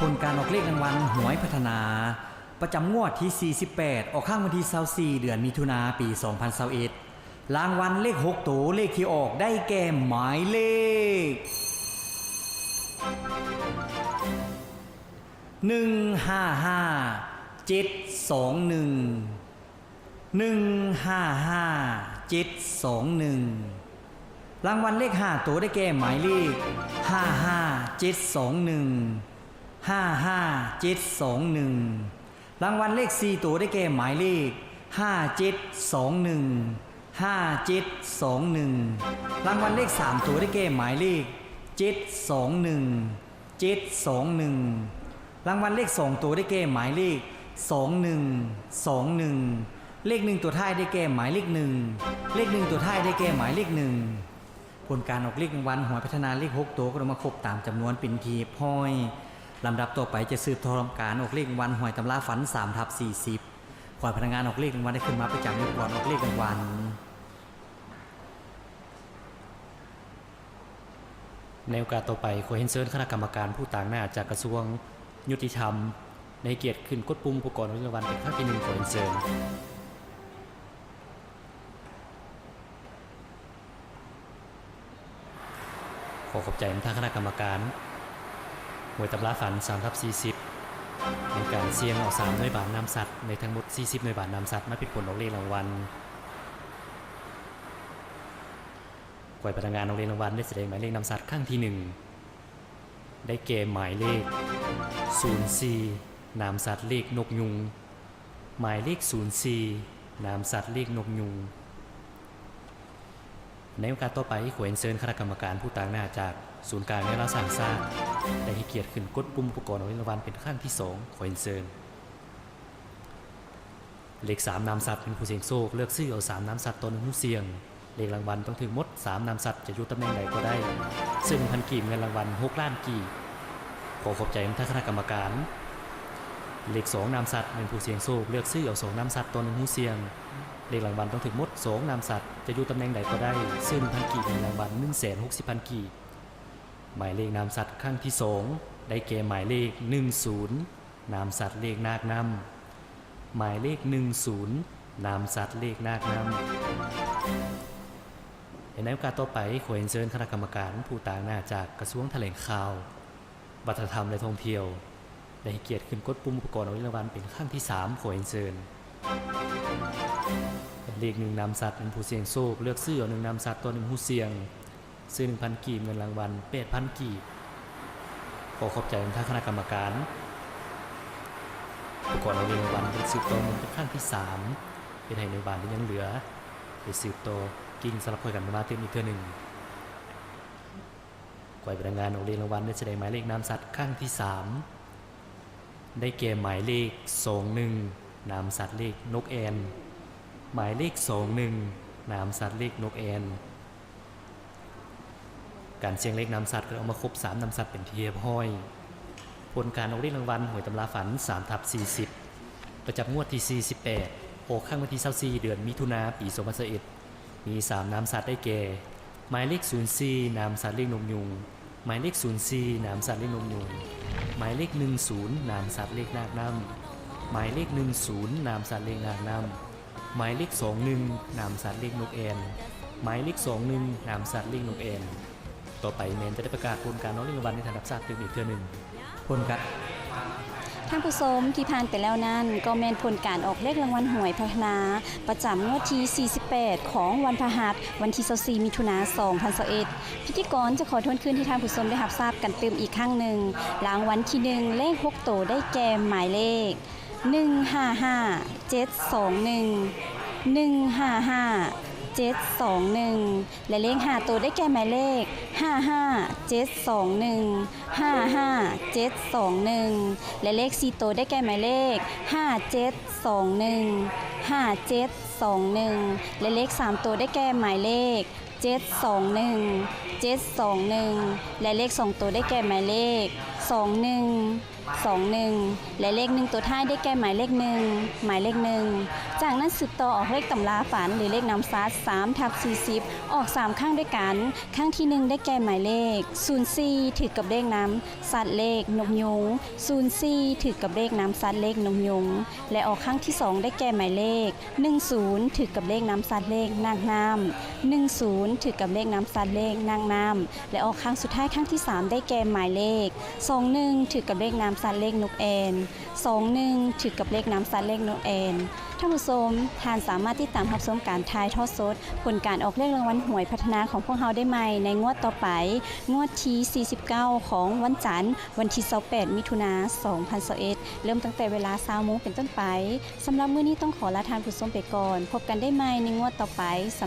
ผลการออกเลขรางวัลหวยพัฒนา ประจำงวดที่ 48 ออกข้างวันที่24เดือนมิถุนาปี 2021รางวัลเลข 6 ตัวเลขที่ออกได้แก่หมายเลขหนึ่งห้าห้าเจ็ดสองหนึ่งหนึ่งห้าห้าเจ็ดสองหนึ่งรางวัลเลขห้าตัวได้แก่หมายเลขห้า ห้าเจ็ดสองหนึ่งห้าเจ็ดสองหนึ่งรางวัลเลขสี่ตัวได้แก่หมายเลขห้าเจ็ดสองหนึ่งห้าเจ็ดสองหนึ่งรางวัลเลขสามตัวได้แก่หมายเลขเจ็ดสองหนึ่งเจ็ดสองหนึ่งรางวัลเลขสองตัวได้แก่หมายเลขสองหนึ่งสองหนึ่งเลขหนึ่งตัวท้ายได้แก่หมายเลขหนึ่งเลขหนึ่งตัวท้ายได้แก่หมายเลขหนึ่งผลการออกเลขรางวัลหวยพัฒนาเลขหกตัวก็ต้องมาครบตามจำนวนเป็นทีพ้อย ลำดับต่อไปจะสืบทอดการออกเลขรางวัลหวยตำราฝัน3ทับ40ขอให้พนักงานออกเลขรางวัลได้ขึ้นมาประจำในก่อนออกเลขรางวัลในโอกาสต่อไปขอเห็นเซิร์คณะกรรมการผู้ต่างหน้าจากกระทรวงยุติธรรม ในเกียรติขึ้นกดปุ่มอุปกรณ์วิศวกรรมเป็นครั้งที่หนึ่งขอเห็นเซิร์ขอขอบใจทางคณะกรรมการ หวยตำราฝัน3ทับ40ในการเสี่ยงเอา3หน่วยบาทนำสัตว์ในทั้งหมด 40หน่วยบาทนำสัตว์มาเป็นผลออกเลขรางวัลกวยพนักงานโรงเรียนรางวัลได้แสดงหมายเลขนำสัตว์ข้างที่หนึ่งได้เกมหมายเลข04นามสัตว์เลขนกยุง หมายเลข04นามสัตว์เลขนกยุง ในโอกาสต่อไปขอเอนเชิญคณะกรรมการผู้ต่างหน้าจากศูนย์กลางในราสั่งสร้างได้ให้เกียรติขึ้นกดปุ่มอุปกรณ์โรงเรียนรางวัลเป็นข้างที่สองขอเอนเชิญเลข3นามสัตว์เป็นผู้เสี่ยงโชคเลือกซื้อเอา3นามสัตว์ตนหนึ่งผู้เสี่ยงเลขรางวัลต้องถึงมด3นามสัตว์จะอยู่ตำแหน่งใดก็ได้ ซึ่งพันกีบเงินรางวัล6ล้านกีบขอขอบใจท่านคณะกรรมการเลข2นามสัตว์เป็นผู้เสี่ยงโชคเลือกซื้อเอา2นามสัตว์ตนหนึ่งผู้เสี่ยง เลขรางวัลต้องถึงมด2นามสัตว์จะอยู่ตำแหน่งใดก็ได้ซึ่งพันกีบเงินรางวัล1 6 0 0 0 0กีบหมายเลขนามสัตว์ข้างที่สองได้แก่หมายเลข10นย์นามสัตว์เลขนาคนำหมายเลข10นย์นามสัตว์เลขนาคนำในโอกาสต่อไปขอเรียนเชิญคณะกรรมการผู้ต่างหน้าจากกระทรวงแถลงข่าววัฒนธรรมและท่องเที่ยวได้ให้เกียรติขึ้นกดปุ่มอุปกรณ์เอารางวัลเป็นขั้นที่ 3 ขอเรียเชิญ เลขหนึ่งนามสัตว์เป็นผู้เสี่ยงโชคเลือกซื้อหนึ่งนามสัตว์ตัวหนึ่งผู้เสี่ยง ซื้อหนึ่งพันกีบเงินรางวัลเป็ดพันกีบขอขอบใจท่านคณะกรรมการอุปกรณ์เราเรียนวันเป็นสืบโตมันเป็นขั้นที่3เป็นให้ในบานที่ยังเหลือเป็นสืบโตกิ่งสลับคอยกันมาเติมอีกเท่าหนึ่งกวยพนักงานโรงเรียนรางวัลได้แสดงหมายเลขนามสัตว์ข้างที่3ได้เกมหมายเลข21น นามสัตว์เลขนกแอนหมายเลข21นามสัตว์เลขนกแอนการเสียงเลขนามสัตว์ก็เอามาครบ3นามสัตว์เป็นเทียบห้อย ผลการออกเลขรางวัลหวยตำราฝัน3ทับ40ประจำงวดที่48โออกข้างวันที่24เดือนมิถุนาปี2021มี3นามสัตว์ได้แก่ หมายเลข04นามสัตว์เลขนมยุงหมายเลข04นามสัตว์เลขนมยุงหมายเลข10นามสัตว์เลขนาคน้ำ หมายเลข 10 นามสัตว์เลขนาคน้ำหมายเลข 21 นามสัตว์เลขนกแอนหมายเลข 21 นามสัตว์เลขนกแอนต่อไปเมนจะได้ประกาศผลการออกเลขรางวัลในฐานะทราบตึกอีกเทื่อหนึ่งผลการท่านผู้ชมที่ผ่านไปแล้วนั้นก็แมนผลการออกเลขรางวัลหวยพัฒนาประจำงวดที่ 48 ของวันพฤหัสวันที่24มิถุนายน2021พิธีกรจะขอทวนคืนที่ท่านผู้ชมได้รับทราบกันเติมอีกครั้งหนึ่งรางวัลที่หนึ่งเลข 6 โตได้แก่หมายเลข 155 721 155 721 และเลข5ตัวได้แก่หมายเลข 55 721 55 721 และเลข4ตัวได้แก่หมายเลข 5721 5721 และเลข 3 ตัวได้แก่หมายเลข 721 721 และเลข 2 ตัวได้แก่หมายเลข 21 และเลขหนึ่งตัวท้ายได้แก่หมายเลขหนึ่งหมายเลขหนึ่งจากนั้นสืบต่อออกเลขตำราฝันหรือเลขนำซัด3ทับ40 ออก 3 ข้างด้วยกัน ข้างที่ 1 ได้แก่หมายเลข04ถือกับเลขน้ำซัดเลขนกยุง04ถือกับเลขน้ำซัดเลขนกยุงและออกข้างที่ 2 ได้แก่หมายเลข 10 ถือกับเลขน้ำซัดเลขนางน้ำ10 ถือกับเลขน้ำซัดเลขนางน้ำและออกข้างสุดท้ายข้างที่ 3 ได้แก่หมายเลข 21 ถือกับเลขน้ำซัดเลขนกแอน21ถือกับเลขน้ำซัดเลขนกแอนท่านผู้ชมทานสามารถที่ตามรับชมการทายทอดสด ผลการออกเลขรางวัลหวยพัฒนาของพวกเราได้ใหม่ในงวดต่อไป งวดที่ 49 ของวันจันทร์วันที่28มิถุนา2021เริ่มตั้งแต่เวลา20โมงเป็นต้นไปสำหรับมื้อนี้ต้องขอลาทานผู้ชมไปก่อน พบกันได้ใหม่ในงวดต่อไปสำหรับ